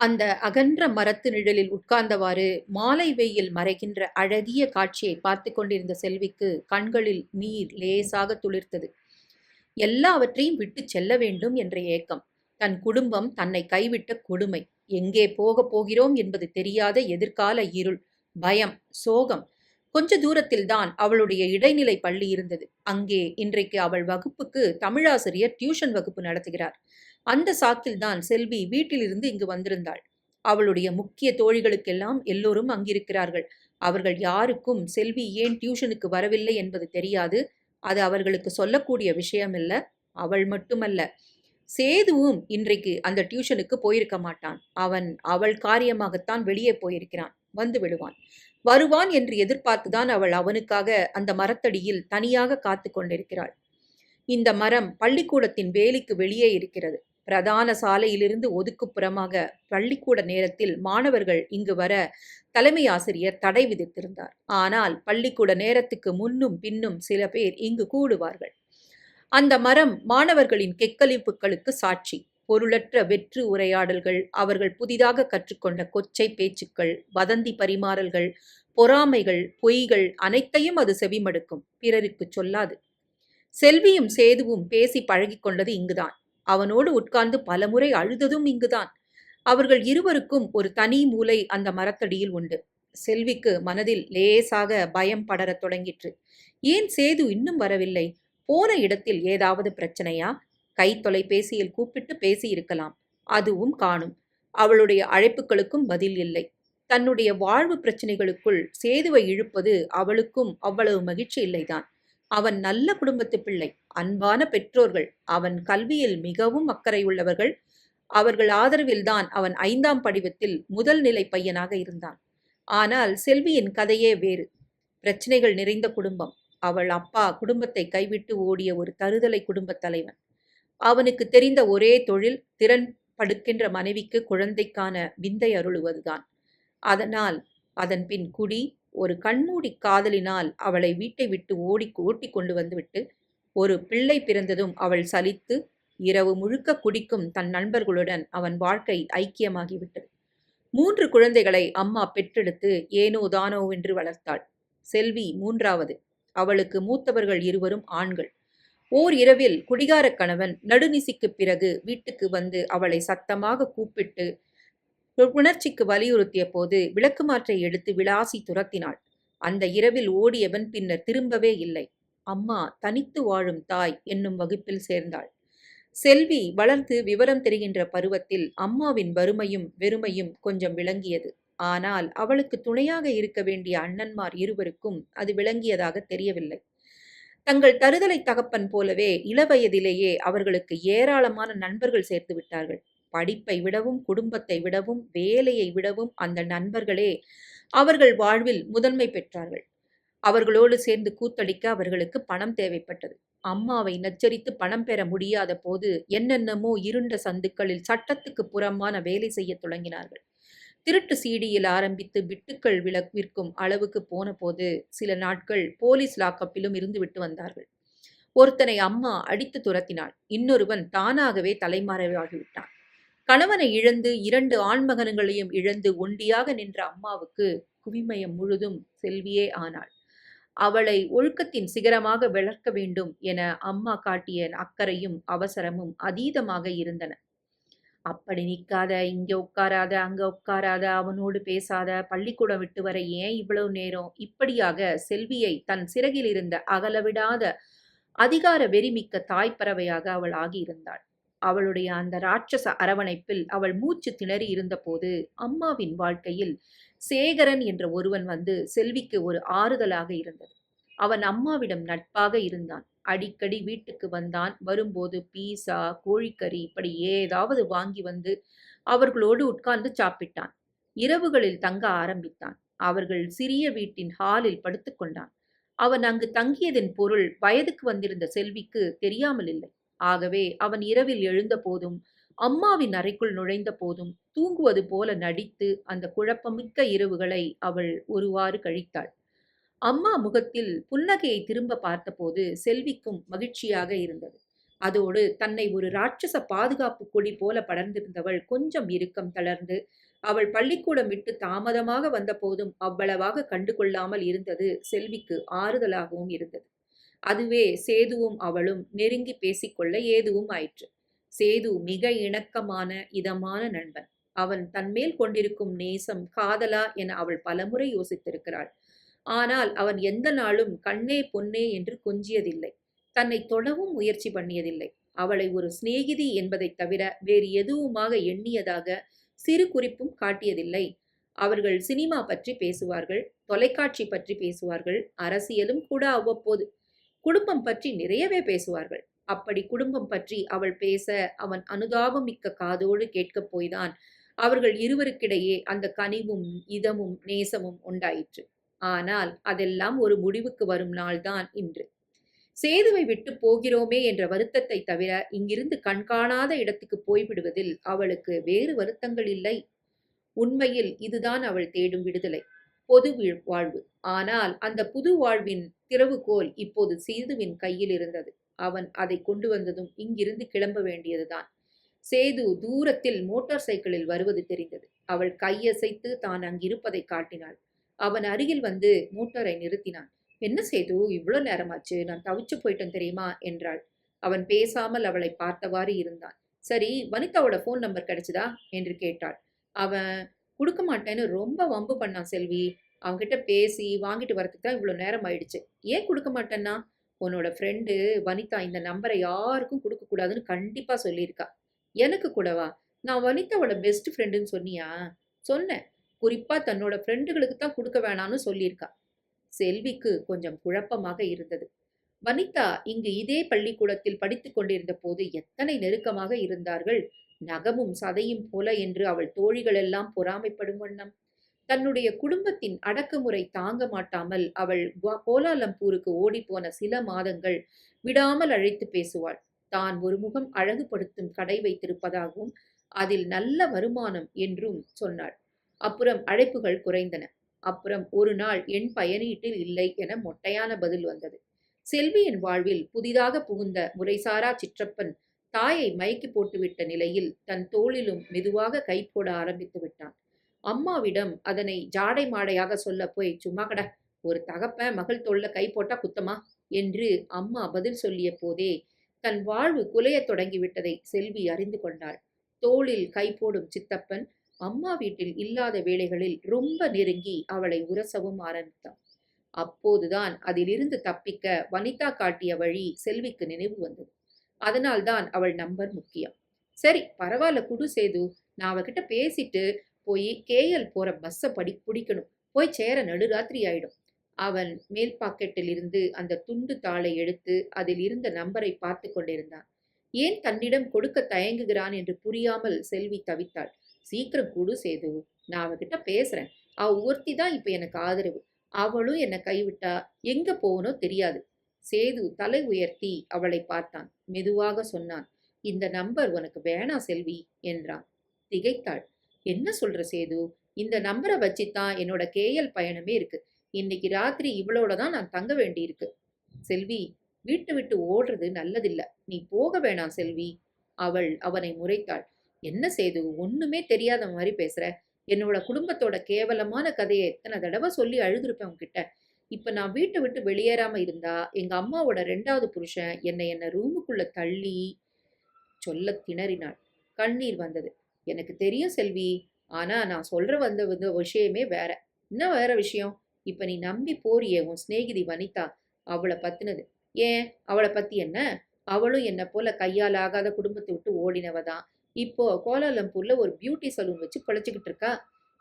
அந்த அகன்ற மரத்து நிழலில் உட்கார்ந்தவாறு மாலை வெயில் மறைகின்ற அழகிய காட்சியை பார்த்து கொண்டிருந்த செல்விக்கு கண்களில் நீர் லேசாக துளிர்த்தது. எல்லாவற்றையும் விட்டு செல்ல வேண்டும் என்ற ஏக்கம். தன் குடும்பம் தன்னை கைவிட்ட கொடுமை. எங்கே போகப் போகிறோம் என்பது தெரியாத எதிர்கால இருள் பயம் சோகம் கொஞ்ச தூரத்தில்தான் அவளுடைய இடைநிலை பள்ளி இருந்தது. அங்கே இன்றைக்கு அவள் வகுப்புக்கு தமிழாசிரியர் டியூஷன் வகுப்பு நடத்துகிறார். அந்த சாக்கில்தான் செல்வி வீட்டிலிருந்து இங்கு வந்திருந்தாள். அவளுடைய முக்கிய தோழிகளுக்கெல்லாம் எல்லோரும் அங்கிருக்கிறார்கள். அவர்கள் யாருக்கும் செல்வி ஏன் டியூஷனுக்கு வரவில்லை என்பது தெரியாது. அது அவர்களுக்கு சொல்லக்கூடிய விஷயமில்ல. அவள் மட்டுமல்ல. சேதுவும் இன்றைக்கு அந்த டியூஷனுக்கு போயிருக்க மாட்டான். அவன் அவள் காரியமாகத்தான் வெளியே போயிருக்கிறான். வந்து விடுவான். வருவான் என்று எதிர்பார்த்துதான் அவள் அவனுக்காக அந்த மரத்தடியில் தனியாக காத்து கொண்டிருக்கிறாள். இந்த மரம் பள்ளிக்கூடத்தின் வேலிக்கு வெளியே இருக்கிறது. பிரதான சாலையிலிருந்து ஒதுக்குப்புறமாக பள்ளிக்கூட நேரத்தில் மாணவர்கள் இங்கு வர தலைமை ஆசிரியர் தடை விதித்திருந்தார். ஆனால் பள்ளிக்கூட நேரத்துக்கு முன்னும் பின்னும் சில பேர் இங்கு கூடுவார்கள். அந்த மரம் மாணவர்களின் கெக்களிப்புகளுக்கு சாட்சி. பொருளற்ற வெற்று உரையாடல்கள் அவர்கள் புதிதாக கற்றுக்கொண்ட கொச்சை பேச்சுக்கள் வதந்தி பரிமாறல்கள் பொறாமைகள் பொய்கள் அனைத்தையும் அது செவிமடுக்கும் பிறருக்கு சொல்லாது. செல்வியும் சேதுவும் பேசி பழகிக்கொண்டது இங்குதான். அவனோடு உட்கார்ந்து பலமுறை அழுததும் இங்குதான். அவர்கள் இருவருக்கும் ஒரு தனி மூலை அந்த மரத்தடியில் உண்டு. செல்விக்கு மனதில் லேசாக பயம் படரத் தொடங்கிற்று. ஏன் சேது இன்னும் வரவில்லை? போன இடத்தில் ஏதாவது பிரச்சனையா? கை தொலைபேசியில் கூப்பிட்டு பேசியிருக்கலாம். அதுவும் காணும். அவளுடைய அழைப்புகளுக்கும் பதில் இல்லை. தன்னுடைய வாழ்வு பிரச்சனைகளுக்குள் சேதுவை இழுப்பது அவளுக்கும் அவ்வளவு மகிழ்ச்சி இல்லைதான். அவன் நல்ல குடும்பத்து பிள்ளை அன்பான பெற்றோர்கள் அவன் கல்வியில் மிகவும் அக்கறை உள்ளவர்கள் அவர்கள் ஆதரவில்தான் அவன் ஐந்தாம் படிவத்தில் முதல் நிலை பையனாக இருந்தான். ஆனால் செல்வியின் கதையே வேறு. பிரச்சனைகள் நிறைந்த குடும்பம். அவள் அப்பா குடும்பத்தை கைவிட்டு ஓடிய ஒரு தருதலை குடும்பத் தலைவன். அவனுக்கு தெரிந்த ஒரே தொழில் திறன் படுக்கின்ற மனைவிக்கு குழந்தைக்கான விந்தை அருளுவதுதான். அதனால் அதன் பின் குடி ஒரு கண்மூடி காதலினால் அவளை வீட்டை விட்டு ஓடி ஓட்டி கொண்டு வந்துவிட்டு ஒரு பிள்ளை பிறந்ததும் அவள் சலித்து இரவு முழுக்க குடிக்கும் தன் நண்பர்களுடன் அவன் வாழ்க்கை ஐக்கியமாகிவிட்டது. மூன்று குழந்தைகளை அம்மா பெற்றெடுத்து ஏனோ தானோ என்று வளர்த்தாள். செல்வி மூன்றாவது. அவளுக்கு மூத்தவர்கள் இருவரும் ஆண்கள். ஓர் இரவில் குடிகாரக் கணவன் நடுநிசிக்குப் பிறகு வீட்டுக்கு வந்து அவளை சத்தமாக கூப்பிட்டு உணர்ச்சிக்கு வலியுறுத்திய போது விளக்குமாற்றை எடுத்து விளாசி துரத்தினாள். அந்த இரவில் ஓடியவன் பின்னர் திரும்பவே இல்லை. அம்மா தனித்து வாழும் தாய் என்னும் வகுப்பில் சேர்ந்தாள். செல்வி வளர்ந்து விவரம் தெரிகின்ற பருவத்தில் அம்மாவின் வறுமையும் வெறுமையும் கொஞ்சம் விளங்கியது. ஆனால் அவளுக்கு துணையாக இருக்க வேண்டிய அண்ணன்மார் இருவருக்கும் அது விளங்கியதாக தெரியவில்லை. தங்கள் தருதலை தகப்பன் போலவே இளவயதிலேயே அவர்களுக்கு ஏராளமான நண்பர்கள் சேர்த்து விட்டார்கள். படிப்பை விடவும் குடும்பத்தை விடவும் வேலையை விடவும் அந்த நண்பர்களே அவர்கள் வாழ்வில் முதன்மை பெற்றார்கள். அவர்களோடு சேர்ந்து கூத்தடிக்க அவர்களுக்கு பணம் தேவைப்பட்டது. அம்மாவை நச்சரித்து பணம் பெற முடியாத போது என்னென்னமோ இருண்ட சந்துக்களில் சட்டத்துக்கு புறமான வேலை செய்ய தொடங்கினார்கள். திருட்டு சீடியில் ஆரம்பித்து பிட்டுக்கள் விளக் விற்கும் அளவுக்கு போன போது சில நாட்கள் போலீஸ் லாக்கப்பிலும் இருந்து விட்டு வந்தார்கள். ஒருத்தனை அம்மா அடித்து துரத்தினாள். இன்னொருவன் தானாகவே தலைமறைவாகிவிட்டான். கணவனை இழந்து இரண்டு ஆண்மகன்களையும் இழந்து ஒண்டியாக நின்ற அம்மாவுக்கு குவிமயம் முழுதும் செல்வியே ஆனாள். அவளை ஒழுக்கத்தின் சிகரமாக வளர்க்க வேண்டும் என அம்மா காட்டிய அக்கறையும் அவசரமும் அதீதமாக இருந்தன. அப்படி நிற்காத இங்கே உட்காராத அங்க உட்காராத அவனோடு பேசாத பள்ளிக்கூடம் விட்டு வர ஏன் இவ்வளவு நேரம்? இப்படியாக செல்வியை தன் சிறகில் இருந்த அகலவிடாத அதிகார வெறிமிக்க தாய்ப்பறவையாக அவள் ஆகியிருந்தாள். அவளுடைய அந்த ராட்சச அரவணைப்பில் அவள் மூச்சு திணறி இருந்தபோது அம்மாவின் வாழ்க்கையில் சேகரன் என்ற ஒருவன் வந்து செல்விக்கு ஒரு ஆறுதலாக இருந்தது. அவன் அம்மாவிடம் நட்பாக இருந்தான். அடிக்கடி வீட்டுக்கு வந்தான். வரும்போது பீஸா கோழிக்கறி இப்படி ஏதாவது வாங்கி வந்து அவர்களோடு உட்கார்ந்து சாப்பிட்டான். இரவுகளில் தங்க ஆரம்பித்தான். அவர்கள் சிறிய வீட்டின் ஹாலில் படுத்துக்கொண்டான் அவன் அங்கு தங்கியதன் பொருள் வயதுக்கு வந்திருந்த செல்விக்கு தெரியாமல் இல்லை. ஆகவே அவன் இரவில் எழுந்த போதும் அம்மாவின் அறைக்குள் நுழைந்த போதும் தூங்குவது போல நடித்து அந்த குழப்பமிக்க இரவுகளை அவள் ஒருவாறு கழித்தாள். அம்மா முகத்தில் புன்னகையை திரும்ப பார்த்தபோது செல்விக்கும் மகிழ்ச்சியாக இருந்தது. அதோடு தன்னை ஒரு ராட்சச பாதுகாப்பு கொடி போல படர்ந்திருந்தவள் கொஞ்சம் இறுக்கம் தளர்ந்து அவள் பள்ளிக்கூடம் விட்டு தாமதமாக வந்தபோதும் அவ்வளவாக கண்டுகொள்ளாமல் இருந்தது செல்விக்கு ஆறுதலாகவும் இருந்தது. அதுவே சேதுவும் அவளும் நெருங்கி பேசிக்கொள்ள ஏதுவும் ஆயிற்று. சேது மிக இணக்கமான இதமான நண்பன். அவன் தன்மேல் கொண்டிருக்கும் நேசம் காதலா என அவள் பலமுறை யோசித்திருக்கிறாள். ஆனால் அவன் எந்த நாளும் கண்ணே பொன்னே என்று கொஞ்சியதில்லை. தன்னை தொடவும் முயற்சி பண்ணியதில்லை. அவளை ஒரு சிநேகிதி என்பதைத் தவிர வேறு எதுவுமாக எண்ணியதாக சிறு குறிப்பும் காட்டியதில்லை. அவர்கள் சினிமா பற்றி பேசுவார்கள் தொலைக்காட்சி பற்றி பேசுவார்கள் அரசியலும் கூட அவ்வப்போது. குடும்பம் பற்றி நிறையவே பேசுவார்கள். அப்படி குடும்பம் பற்றி அவள் பேச அவன் அனுதாபம் மிக்க காதோடு கேட்கப் போய்தான் அவர்கள் இருவருக்கிடையே அந்த கனிவும் இதமும் நேசமும் உண்டாயிற்று. ஆனால் அதெல்லாம் ஒரு முடிவுக்கு வரும் நாள்தான் இன்று. சேதுவை விட்டு போகிறோமே என்ற வருத்தத்தை தவிர இங்கிருந்து கண்காணாத இடத்துக்கு போய்விடுவதில் அவளுக்கு வேறு வருத்தங்கள் இல்லை. உண்மையில் இதுதான் அவள் தேடும் விடுதலை பொது வாழ்வு. ஆனால் அந்த புது வாழ்வின் திறவுகோல் இப்போது சேதுவின் கையில் இருந்தது. அவன் அதை கொண்டு வந்ததும் இங்கிருந்து கிளம்ப வேண்டியதுதான். சேது தூரத்தில் மோட்டார் சைக்கிளில் வருவது தெரிந்தது. அவள் கையசைத்து தான் அங்கிருப்பதை காட்டினாள். அவன் அருகில் வந்து மோட்டாரை நிறுத்தினான். என்ன செய்து இவ்வளோ நேரமாச்சு? நான் தவிச்சு போயிட்டேன் தெரியுமா? என்றாள். அவன் பேசாமல் அவளை பார்த்தவாறு இருந்தான். சரி வனிதாவோட ஃபோன் நம்பர் கிடைச்சதா? என்று கேட்டாள். அவன் கொடுக்க மாட்டேன்னு ரொம்ப வம்பு பண்ணான் செல்வி. அவன்கிட்ட பேசி வாங்கிட்டு வரதுக்கு தான் இவ்வளோ நேரம் ஆயிடுச்சு. ஏன் கொடுக்க மாட்டேன்னா? உன்னோட ஃப்ரெண்டு வனிதா இந்த நம்பரை யாருக்கும் கொடுக்கக்கூடாதுன்னு கண்டிப்பாக சொல்லியிருக்கா. எனக்கு கூடவா? நான் வனிதாவோட பெஸ்ட் ஃப்ரெண்டுன்னு சொன்னியா? சொன்னேன். குறிப்பாக தன்னோட ஃப்ரெண்டுகளுக்கு தான் கொடுக்க வேணாம்னு சொல்லியிருக்கா. செல்விக்கு கொஞ்சம் குழப்பமாக இருந்தது. வனிதா இங்கு இதே பள்ளிக்கூடத்தில் படித்துக் கொண்டிருந்த போது எத்தனை நெருக்கமாக இருந்தார்கள். நகமும் சதையும் போல என்று அவள் தோழிகளெல்லாம் பொறாமைப்படும் வண்ணம். தன்னுடைய குடும்பத்தின் அடக்குமுறை தாங்க மாட்டாமல் அவள் கோலாலம்பூருக்கு ஓடிப்போன சில மாதங்கள் விடாமல் அழைத்து பேசுவாள். தான் ஒரு முகம் அழகுபடுத்தும் கடை வைத்திருப்பதாகவும் அதில் நல்ல வருமானம் என்றும் சொன்னாள். அப்புறம் அழைப்புகள் குறைந்தன. அப்புறம் ஒரு நாள் என் பயனீட்டில் இல்லை என மொட்டையான பதில் வந்தது. செல்வியின் வாழ்வில் புதிதாக புகுந்த முறைசாரா சிற்றப்பன் தாயை மயக்கி போட்டுவிட்ட நிலையில் தன் தோளிலும் மெதுவாக கை போட ஆரம்பித்து விட்டான். அம்மாவிடம் அதனை ஜாடை மாடையாக சொல்ல போய் சும்மா கட ஒரு தகப்ப மகள் தோல்ல கை போட்டா குத்தமா? என்று அம்மா பதில் சொல்லிய போதே தன் வாழ்வு குலையத் தொடங்கிவிட்டதை செல்வி அறிந்து கொண்டாள். தோளில் கை போடும் சித்தப்பன் அம்மா வீட்டில் இல்லாத வேளைகளில் ரொம்ப நெருங்கி அவளை உரசவும் ஆரம்பித்தான். அப்போதுதான் அதிலிருந்து தப்பிக்க வனிதா காட்டிய வழி செல்விக்கு நினைவு வந்தது. அதனால்தான் அவள் நம்பர் முக்கியம். சரி பரவாயில்ல குடு சேது. நான் அவகிட்ட பேசிட்டு போய் கேஎல் போற பஸ்ஸை படி பிடிக்கணும். போய் சேர நடுராத்திரி ஆயிடும். அவன் மேல் பாக்கெட்டில் இருந்து அந்த துண்டு தாளை எடுத்து அதில் இருந்த நம்பரை பார்த்து கொண்டிருந்தான். ஏன் தன்னிடம் கொடுக்க தயங்குகிறான் என்று புரியாமல் செல்வி தவித்தாள். சீக்கிரம் கூடு சேது நான் அவகிட்ட பேசுறேன். அவ ஒருத்தி தான் இப்ப எனக்கு ஆதரவு. அவளும் என்னை கைவிட்டா எங்க போகணும் தெரியாது. சேது தலை உயர்த்தி அவளை பார்த்தான். மெதுவாக சொன்னான் இந்த நம்பர் உனக்கு வேணாம் செல்வி என்றான். திகைத்தாள் என்ன சொல்ற சேது? இந்த நம்பரை வச்சுத்தான் என்னோட கேஎல் பயணமே இருக்கு. இன்னைக்கு ராத்திரி இவளோட தான் நான் தங்க வேண்டியிருக்கு. செல்வி வீட்டு விட்டு ஓடுறது நல்லதில்ல. நீ போக வேணாம் செல்வி. அவள் அவனை முறைத்தாள் என்ன செய்து? ஒண்ணுமே தெரியாத மாதிரி பேசுற. என்னோட குடும்பத்தோட கேவலமான கதையை எத்தனை தடவை சொல்லி அழுதுருப்பேன் உன்கிட்ட. இப்ப நான் வீட்டை விட்டு வெளியேறாம இருந்தா எங்க அம்மாவோட ரெண்டாவது புருஷன் என்னை என்ன ரூமுக்குள்ள தள்ளி சொல்ல திணறினாள். கண்ணீர் வந்தது. எனக்கு தெரியும் செல்வி ஆனா நான் சொல்ற வந்த வந்த விஷயமே வேற. என்ன வேற விஷயம். இப்ப நீ நம்பி போறியே உன் சிநேகிதி வனிதா. அவளை பத்தினது. ஏன்? அவளை பத்தி என்ன? அவளும் என்னை போல கையால் ஆகாத குடும்பத்தை விட்டு ஓடினவ தான். இப்போ கோலாலம்பூர்ல ஒரு பியூட்டி சலூன் வச்சு பிழைச்சிக்கிட்டு இருக்கா?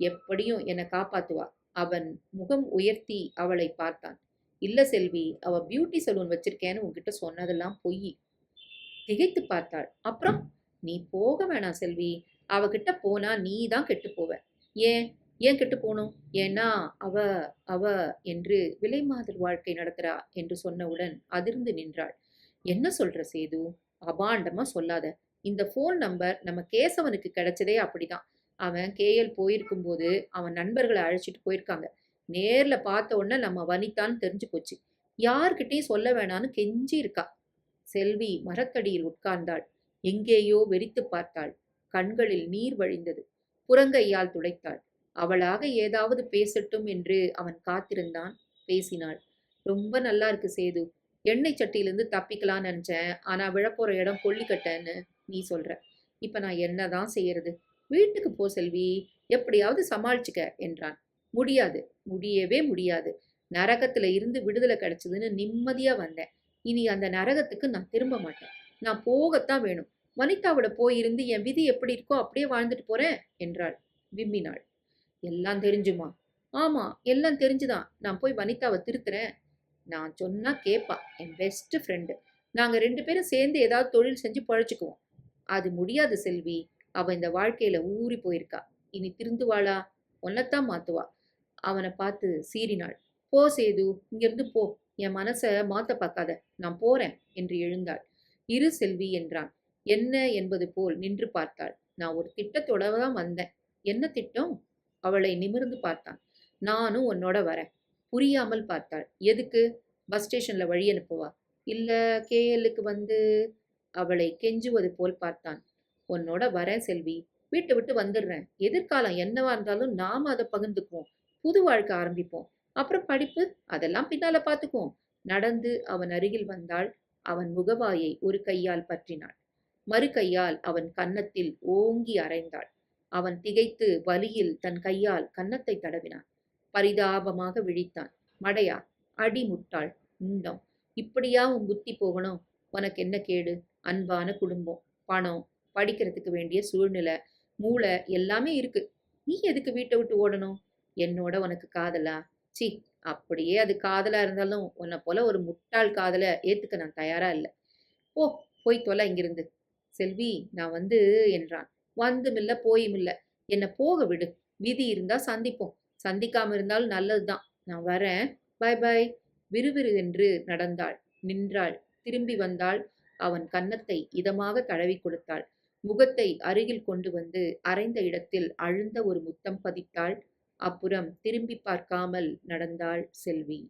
எப்படியும் என்னை காப்பாத்துவா. அவன் முகம் உயர்த்தி அவளை பார்த்தான். இல்ல செல்வி அவ பியூட்டி சலூன் வச்சிருக்கேன்னு உன்கிட்ட சொன்னதெல்லாம் பொய். திகைத்து பார்த்தாள். அப்புறம்? நீ போக வேணாம் செல்வி. அவகிட்ட போனா நீ தான் கெட்டு போவ. ஏன்? ஏன் கெட்டு போகணும்? ஏன்னா அவ அவ என்று விலை மாதிரி வாழ்க்கை நடத்துறா என்று சொன்னவுடன் அதிர்ந்து நின்றாள். என்ன சொல்ற சேது? அபாண்டமா சொல்லாத. இந்த ஃபோன் நம்பர் நம்ம கேசவனுக்கு கிடைச்சதே அப்படிதான். அவன் கேஎல் போயிருக்கும்போது அவன் நண்பர்களை அழைச்சிட்டு போயிருக்காங்க. நேர்ல பார்த்த உடனே நம்ம வனிதான்னு தெரிஞ்சு போச்சு. யார்கிட்டையும் சொல்ல வேணான்னு கெஞ்சி இருக்கா. செல்வி மரத்தடியில் உட்கார்ந்தாள். எங்கேயோ வெறித்து பார்த்தாள். கண்களில் நீர் வழிந்தது. புறங்கையால் துடைத்தாள். அவளாக ஏதாவது பேசட்டும் என்று அவன் காத்திருந்தான். பேசினாள். ரொம்ப நல்லா இருக்கு சேது. எண்ணெய் சட்டியிலேருந்து தப்பிக்கலாம்னு நினச்சேன். ஆனால் விழப்போகிற இடம் கொல்லிக்கட்டைன்னு நீ சொல்கிற இப்போ நான் என்ன தான் செய்யறது? வீட்டுக்கு போ செல்வி. எப்படியாவது சமாளிச்சுக்க என்றான். முடியாது. முடியவே முடியாது. நரகத்தில் இருந்து விடுதலை கிடைச்சதுன்னு நிம்மதியாக வந்தேன். இனி அந்த நரகத்துக்கு நான் திரும்ப மாட்டேன். நான் போகத்தான் வேணும். வனிதாவோட போயிருந்து என் விதி எப்படி இருக்கோ அப்படியே வாழ்ந்துட்டு போறேன் என்றாள் விம்மினாள். எல்லாம் தெரிஞ்சுமா? ஆமாம் எல்லாம் தெரிஞ்சுதான். நான் போய் வனிதாவை திருத்துறேன். நான் சொன்னால் கேட்பா என் பெஸ்ட் ஃப்ரெண்டு நாங்கள் ரெண்டு பேரும் சேர்ந்து ஏதாவது தொழில் செஞ்சு பழச்சிக்குவோம் அது முடியாது செல்வி. அவள் இந்த வாழ்க்கையில் ஊறி போயிருக்கா. இனி திருந்துவாளா? உன்னைத்தான் மாற்றுவா அவனை பார்த்து சீறினாள். போ சேது இங்கேருந்து போ. என் மனசை மாற்ற பார்க்காத. நான் போறேன் என்று எழுந்தாள். இரு செல்வி என்றான். என்ன என்பது போல் நின்று பார்த்தாள். நான் ஒரு திட்டத்தோட தான் வந்தேன். என்ன திட்டம்? அவளை நிமிர்ந்து பார்த்தான். நானும் உன்னோட வரேன். புரியாமல் பார்த்தாள். எதுக்கு? பஸ் ஸ்டேஷன்ல வழி அனுப்புவா? இல்ல கேஎல்லுக்கு வந்து அவளை கெஞ்சுவது போல் பார்த்தான். உன்னோட வரேன் செல்வி. வீட்டை விட்டு வந்துடுறேன். எதிர்காலம் என்னவா இருந்தாலும் நாம அதை பகிர்ந்துக்குவோம். புது வாழ்க்கை ஆரம்பிப்போம். அப்புறம் படிப்பு அதெல்லாம் பின்னால பார்த்துக்குவோம். நடந்து அவன் அருகில் வந்தாள். அவன் முகவாயை ஒரு கையால் பற்றினாள். மறு கையால் அவன் கன்னத்தில் ஓங்கி அரைந்தாள். அவன் திகைத்து வலியில் தன் கையால் கன்னத்தை தடவினான். பரிதாபமாக விழித்தான். மடையா அடி முட்டாள் முண்டம். இப்படியா உன் புத்தி போகணும்? உனக்கு என்ன கேடு? அன்பான குடும்பம் பணம் படிக்கிறதுக்கு வேண்டிய சூழ்நிலை மூளை எல்லாமே இருக்கு. நீ எதுக்கு வீட்டை விட்டு ஓடணும்? என்னோட உனக்கு காதலா? சி அப்படியே அது காதலா இருந்தாலும் உன்னை போல ஒரு முட்டாள் காதலை ஏத்துக்க நான் தயாரா இல்லை. ஓ போய் தொலை இங்கிருந்து. செல்வி நான் வந்து என்றான். வந்துமில்ல போயுமில்ல. என்னை போக விடு. விதி இருந்தா சந்திப்போம். சந்திக்காம இருந்தாலும் நல்லதுதான். நான் வரேன். Bye bye. விறுவிறு என்று நடந்தாள். நின்றாள். திரும்பி வந்தாள். அவன் கன்னத்தை இதமாக தடவி கொடுத்தாள். முகத்தை அருகில் கொண்டு வந்து அரைந்த இடத்தில் அழுந்த ஒரு முத்தம் பதித்தாள். அப்புறம் திரும்பி பார்க்காமல் நடந்தாள் செல்வி.